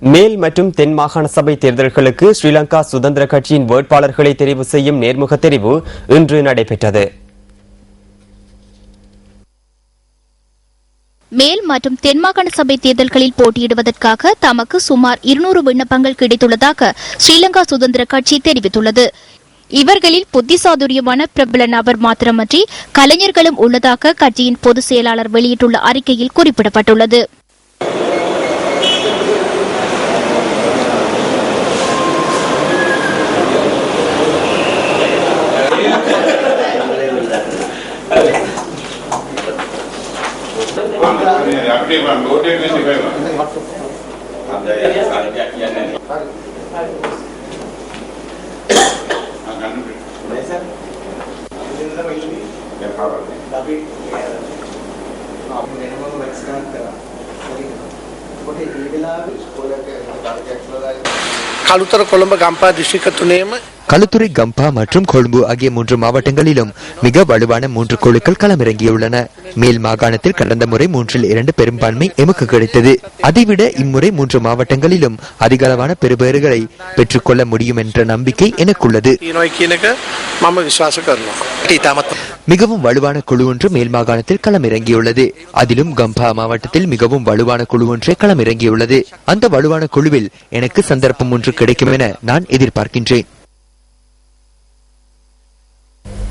மேல் மற்றும் தென் மாகாண சபை தேர்தல்களுக்கு ஸ்ரீலங்கா சுதந்திர கட்சியின் வேட்பாளர்களை தெரிவு செய்யும் நேர்முக தெரிவு இன்று நடைபெற்றது. மேல் மற்றும் தென்மாகாண சபை தேர்தல்களில் போட்டியிடுவதற்காக தமக்கு சுமார் இருநூறு விண்ணப்பங்கள் கிடைத்துள்ளதாக ஸ்ரீலங்கா சுதந்திர கட்சி தெரிவித்துள்ளது. இவர்களில் புத்திசாதுரியமான பிரபல நபர் மாத்திரமன்றி கலைஞர்களும் உள்ளதாக கட்சியின் பொதுச் செயலாளர் வெளியிட்டுள்ள அறிக்கையில் குறிப்பிடப்பட்டுள்ளது. අපිට මම බෝඩ් එක විශ්ේ වෙනවා. අන්දේ සාරියක් කියන්නේ. හරි. හරි. අගන්න බෑ. නෑ සර්. ඉතින් තමයි ඉන්නේ. දැන් පාවන්නේ. අපි අපි වෙනම වැක්ස් කරන් කරා. කොහේ ඒ වෙලාවේ ස්කෝලේ කාර්යයක් කළා. කලුතර කොළඹ ගම්පා දිස්ත්‍රික්ක තුනේම களுத்துறை கம்பா மற்றும் கொழும்பு ஆகிய மூன்று மாவட்டங்களிலும் மிக வலுவான மூன்று குழுக்கள் களமிறங்கியுள்ளன. மேல் மாகாணத்தில் கடந்த முறை மூன்றில் இரண்டு பெரும்பான்மை எமக்கு கிடைத்தது. அதைவிட இம்முறை மூன்று மாவட்டங்களிலும் அதிக அளவான பெறுபேறுகளை பெற்றுக்கொள்ள முடியும் என்ற நம்பிக்கை எனக்குள்ளது. மிகவும் வலுவான குழு ஒன்று மேல் மாகாணத்தில் களமிறங்கியுள்ளது. அதிலும் கம்பா மாவட்டத்தில் மிகவும் வலுவான குழு ஒன்றே களமிறங்கியுள்ளது. அந்த வலுவான குழுவில் எனக்கு சந்தர்ப்பம் ஒன்று கிடைக்கும் என நான் எதிர்பார்க்கின்றேன்.